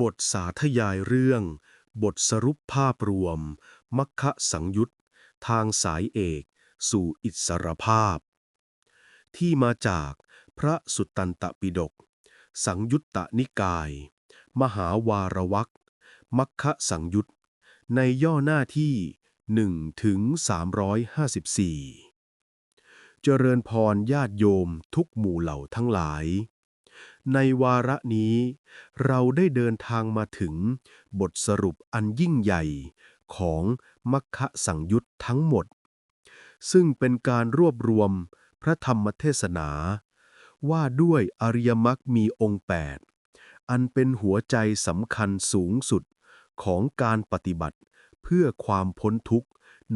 บทสาธยายเรื่อง บทสรุปภาพรวม มัคคะสังยุตทางสายเอก สู่อิสรภาพ ที่มาจากพระสุตตันตปิฎกสังยุตตนิกาย มหาวารวักมัคคะสังยุตในย่อหน้าที่1ถึง354 เจริญพรญาติโยมทุกหมู่เหล่าทั้งหลาย ในวาระนี้ เราได้เดินทางมาถึงบทสรุปอันยิ่งใหญ่ของมัคคะสังยุตทั้งหมด ซึ่งเป็นการรวบรวมพระธรรมเทศนา ว่าด้วยอริยมรรคมีองค์ 8 อันเป็นหัวใจสำคัญสูงสุดของการปฏิบัติเพื่อความพ้นทุกข์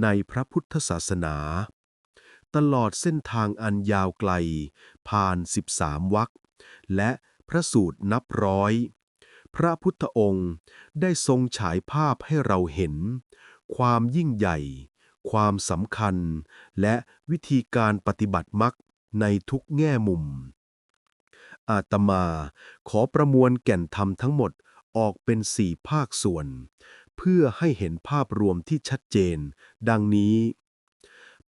ในพระพุทธศาสนา ตลอดเส้นทางอันยาวไกลผ่าน 13 วรรค และพระสูตรนับร้อย พระพุทธองค์ได้ทรงฉายภาพให้เราเห็น ความยิ่งใหญ่ ความสำคัญ และวิธีการปฏิบัติมรรคในทุกแง่มุม อาตมาขอประมวลแก่นธรรมทั้งหมดออกเป็นสี่ภาคส่วน เพื่อให้เห็นภาพรวมที่ชัดเจน ดังนี้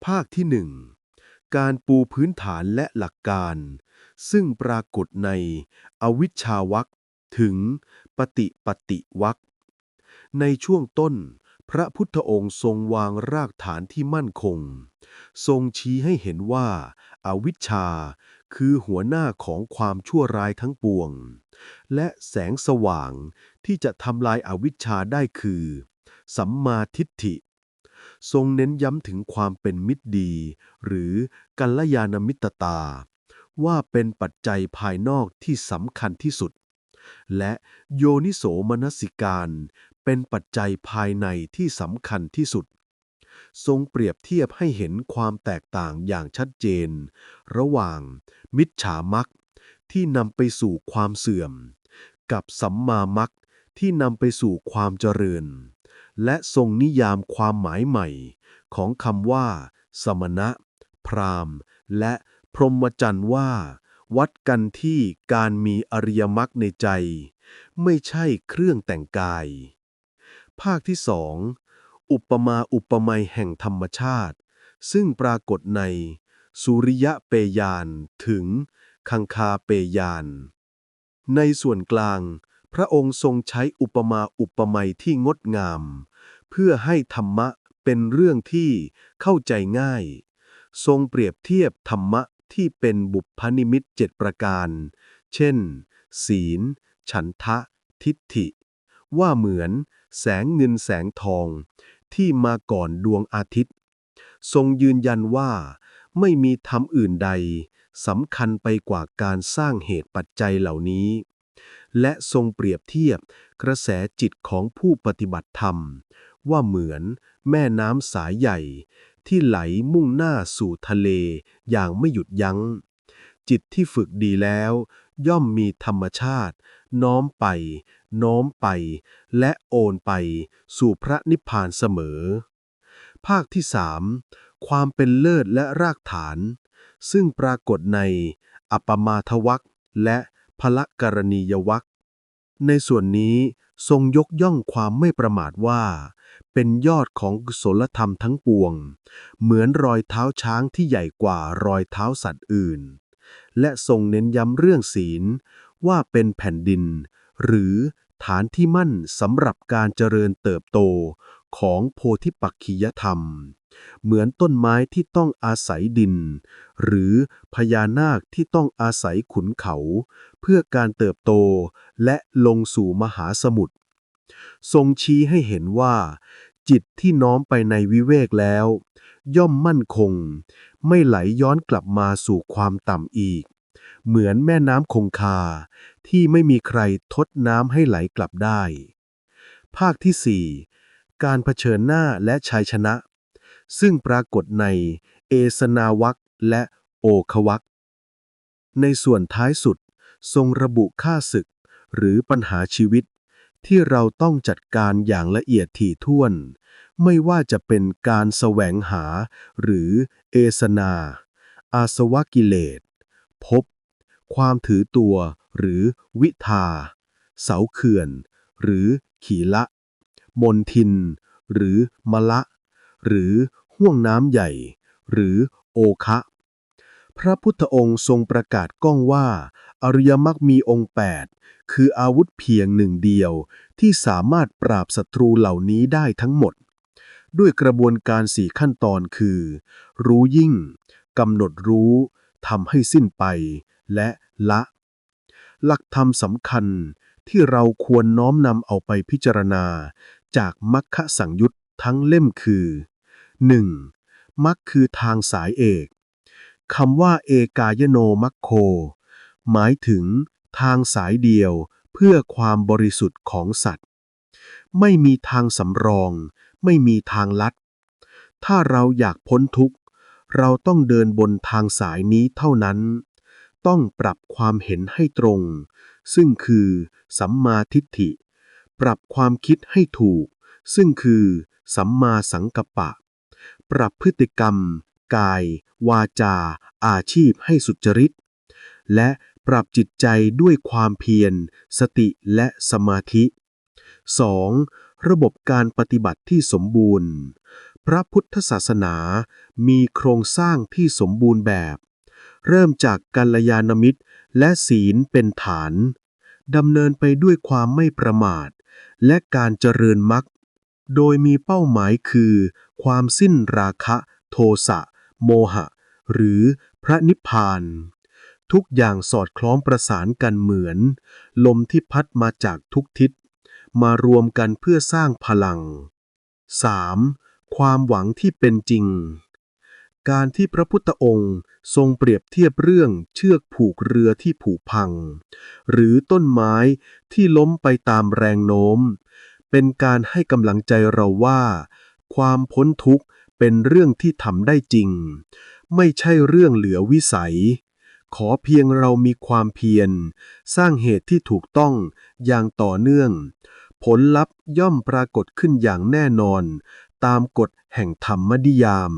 ภาคที่หนึ่งการปูพื้นฐานและหลักการ ซึ่งปรากฏในอวิชชาวัคถึงปฏิปฏิวัคในช่วงต้น พระพุทธองค์ทรงวางรากฐานที่มั่นคง ทรงชี้ให้เห็นว่าอาวิชชาคือหัวหน้าของความชั่วร้ายทั้งปวง และแสงสว่างที่จะทำลายอาวิชชาได้คือ สัมมาทิฏฐิ ทรงเน้นย้ำถึงความเป็นมิตรดี หรือกัลยาณมิตรตา ว่าเป็นปัจจัยภายนอกที่สำคัญที่สุด และโยนิโสมนสิการเป็นปัจจัยภายในที่สำคัญที่สุด ทรงเปรียบเทียบให้เห็นความแตกต่างอย่างชัดเจน ระหว่างมิจฉามักที่นำไปสู่ความเสื่อม กับสัมมามักที่นำไปสู่ความเจริญ และทรงนิยามความหมายใหม่ ของคำว่า สมณะ พราหมณ์ และ พรหมจรรย์ว่า วัดกันที่การมีอริยมรรคในใจ ไม่ใช่เครื่องแต่งกาย ภาคที่สองอุปมาอุปไมยแห่งธรรมชาติ ซึ่งปรากฏใน สุริยะเปยานถึง คังคาเปยานในส่วนกลาง พระองค์ทรงใช้อุปมาอุปไมยที่งดงาม เพื่อให้ธรรมะเป็นเรื่องที่เข้าใจง่าย ทรงเปรียบเทียบธรรมะ ที่เป็นบุพนิมิตเจ็ดประการ เช่น ศีล ฉันทะ ทิฏฐิ ว่าเหมือนแสงเงินแสงทอง ที่มาก่อนดวงอาทิตย์ ทรงยืนยันว่า ไม่มีธรรมอื่นใดสำคัญไปกว่าการสร้างเหตุปัจจัยเหล่านี้ และทรงเปรียบเทียบกระแสจิตของผู้ปฏิบัติธรรม ว่าเหมือนแม่น้ำสายใหญ่ ที่ไหลมุ่งหน้าสู่ทะเลอย่างไม่หยุดยัง้ง จิตที่ฝึกดีแล้ว ย่อมมีธรรมชาติ น้อมไป โน้มไป และโอนไปสู่พระนิพพานเสมอ ภาคที่สามความเป็นเลิศและรากฐาน ซึ่งปรากฏใน อัปมาทวัคและพละกรณียวัคในส่วนนี้ ทรงยกย่องความไม่ประมาทว่า เป็นยอดของกุศลธรรมทั้งปวง เหมือนรอยเท้าช้างที่ใหญ่กว่ารอยเท้าสัตว์อื่น และทรงเน้นย้ำเรื่องศีลว่าเป็นแผ่นดิน หรือฐานที่มั่นสำหรับการเจริญเติบโต ของโพธิปักขิยธรรม เหมือนต้นไม้ที่ต้องอาศัยดิน หรือพญานาคที่ต้องอาศัยขุนเขา เพื่อการเติบโตและลงสู่มหาสมุทรทรงชี้ให้เห็นว่า จิตที่น้อมไปในวิเวกแล้ว ย่อมมั่นคง ไม่ไหลย้อนกลับมาสู่ความต่ำอีก เหมือนแม่น้ำคงคา ที่ไม่มีใครทดน้ำให้ไหลกลับได้ ภาคที่สี่ การเผชิญหน้าและชัยชนะ ซึ่งปรากฏในเอสนาวัคและโอควัคในส่วนท้ายสุดทรงระบุค่าศึก หรือปัญหาชีวิต ที่เราต้องจัดการอย่างละเอียดถี่ถ้วน ไม่ว่าจะเป็นการแสวงหา หรือเอสนา อาสวะกิเลสภพความถือตัว หรือวิทา เสาเขื่อน หรือขีละ มนทิน หรือมะละ หรือห่วงน้ำใหญ่ หรือโอคะ พระพุทธองค์ทรงประกาศก้องว่า อริยมรรคมีองค์ 8 คืออาวุธเพียงหนึ่งเดียวที่สามารถปราบศัตรูเหล่านี้ได้ทั้งหมด ด้วยกระบวนการสี่ขั้นตอนคือ รู้ยิ่งกำหนดรู้ทำให้สิ้นไป และละ หลักธรรมสำคัญที่เราควรน้อมนำเอาไปพิจารณา จากมัคคะสังยุตทั้งเล่มคือ 1. มัคคือทางสายเอกคำว่าเอกายโนมัคโค หมายถึงทางสายเดียวเพื่อความบริสุทธิ์ของสัตว์ ไม่มีทางสำรอง ไม่มีทางลัด ถ้าเราอยากพ้นทุกข์ เราต้องเดินบนทางสายนี้เท่านั้น ต้องปรับความเห็นให้ตรง ซึ่งคือสัมมาทิฏฐิ ปรับความคิดให้ถูก ซึ่งคือ สัมมาสังกัปปะ ปรับพฤติกรรม กาย วาจา อาชีพให้สุจริต และปรับจิตใจด้วยความเพียร สติและสมาธิ 2. ระบบการปฏิบัติที่สมบูรณ์ พระพุทธศาสนามีโครงสร้างที่สมบูรณ์แบบ เริ่มจากกัลยาณมิตรและศีลเป็นฐานดำเนินไปด้วยความไม่ประมาท และการเจริญมรรคโดยมีเป้าหมายคือ ความสิ้นราคะโทสะ โมหะ หรือพระนิพพาน ทุกอย่างสอดคล้องประสานกันเหมือน ลมที่พัดมาจากทุกทิศ มารวมกันเพื่อสร้างพลัง 3. ความหวังที่เป็นจริง การที่พระพุทธองค์ทรงเปรียบเทียบเรื่องเชือกผูกเรือที่ผุพัง หรือต้นไม้ที่ล้มไปตามแรงโน้ม เป็นการให้กำลังใจเราว่า ความพ้นทุกข์เป็นเรื่องที่ทำได้จริง ไม่ใช่เรื่องเหลือวิสัย ขอเพียงเรามีความเพียร สร้างเหตุที่ถูกต้องอย่างต่อเนื่อง ผลลัพธ์ย่อมปรากฏขึ้นอย่างแน่นอน ตามกฎแห่งธรรมนิยาม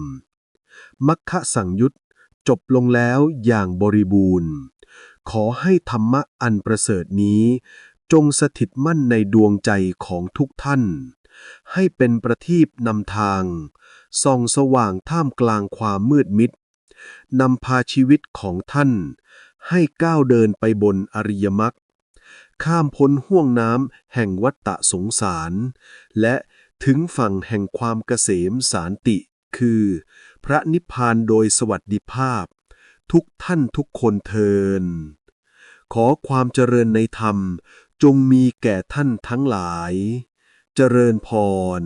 มัคคะสังยุตจบลงแล้วอย่างบริบูรณ์ ขอให้ธรรมะอันประเสริฐนี้ จงสถิตมั่นในดวงใจของทุกท่าน ให้เป็นประทีปนำทาง ส่องสว่างท่ามกลางความมืดมิดนำพาชีวิตของท่าน ให้ก้าวเดินไปบนอริยมรรคข้ามพ้นห่วงน้ำแห่งวัฏฏะสงสาร และถึงฝั่งแห่งความเกษมสารติ คือ พระนิพพานโดยสวัสดิภาพ ทุกท่านทุกคนเทิน ขอความเจริญในธรรมจงมีแก่ท่านทั้งหลาย เจริญพร